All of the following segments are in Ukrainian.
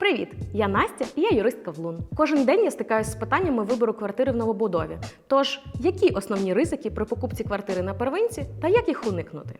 Привіт! Я Настя і я юристка в Лун. Кожен день я стикаюся з питаннями вибору квартири в новобудові. Тож, які основні ризики при покупці квартири на первинці та як їх уникнути?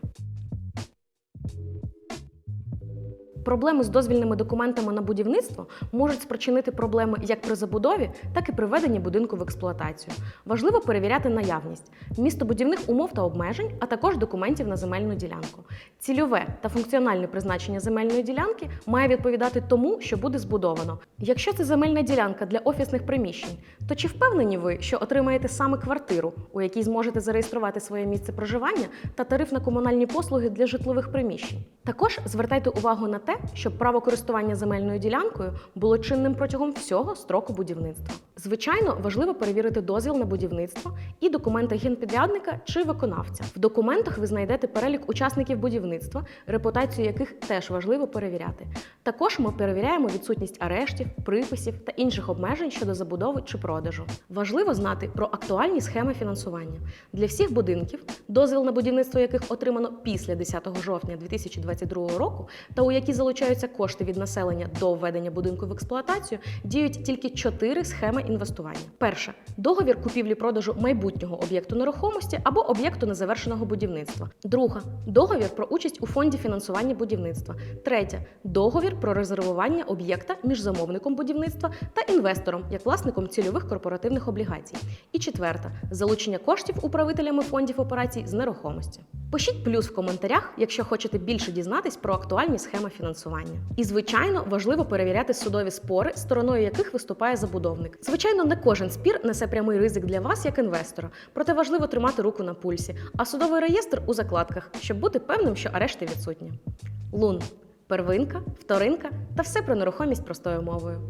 Проблеми з дозвільними документами на будівництво можуть спричинити проблеми як при забудові, так і при введенні будинку в експлуатацію. Важливо перевіряти наявність містобудівних умов та обмежень, а також документів на земельну ділянку. Цільове та функціональне призначення земельної ділянки має відповідати тому, що буде збудовано. Якщо це земельна ділянка для офісних приміщень, то чи впевнені ви, що отримаєте саме квартиру, у якій зможете зареєструвати своє місце проживання та тариф на комунальні послуги для житлових приміщень? Також звертайте увагу на те, щоб право користування земельною ділянкою було чинним протягом всього строку будівництва. Звичайно, важливо перевірити дозвіл на будівництво і документи генпідрядника чи виконавця. В документах ви знайдете перелік учасників будівництва, репутацію яких теж важливо перевіряти. Також ми перевіряємо відсутність арештів, приписів та інших обмежень щодо забудови чи продажу. Важливо знати про актуальні схеми фінансування для всіх будинків, дозвіл на будівництво яких отримано після 10 жовтня 2022 року, та у які залучаються кошти від населення до введення будинку в експлуатацію, діють тільки чотири схеми інвестування. Перша договір купівлі-продажу майбутнього об'єкту нерухомості або об'єкту незавершеного будівництва. Друга договір про участь у фонді фінансування будівництва. Третя договір про резервування об'єкта між замовником будівництва та інвестором як власником цільових корпоративних облігацій. І четверта залучення коштів управителями фондів операцій з нерухомості. Пишіть плюс в коментарях, якщо хочете більше дізнатись про актуальні схеми фінансування. І звичайно, важливо перевіряти судові спори, стороною яких виступає забудовник. Звичайно, не кожен спір несе прямий ризик для вас як інвестора, проте важливо тримати руку на пульсі, а судовий реєстр у закладках, щоб бути певним, що арешти відсутні. Лун первинка, вторинка та все про нерухомість простою мовою.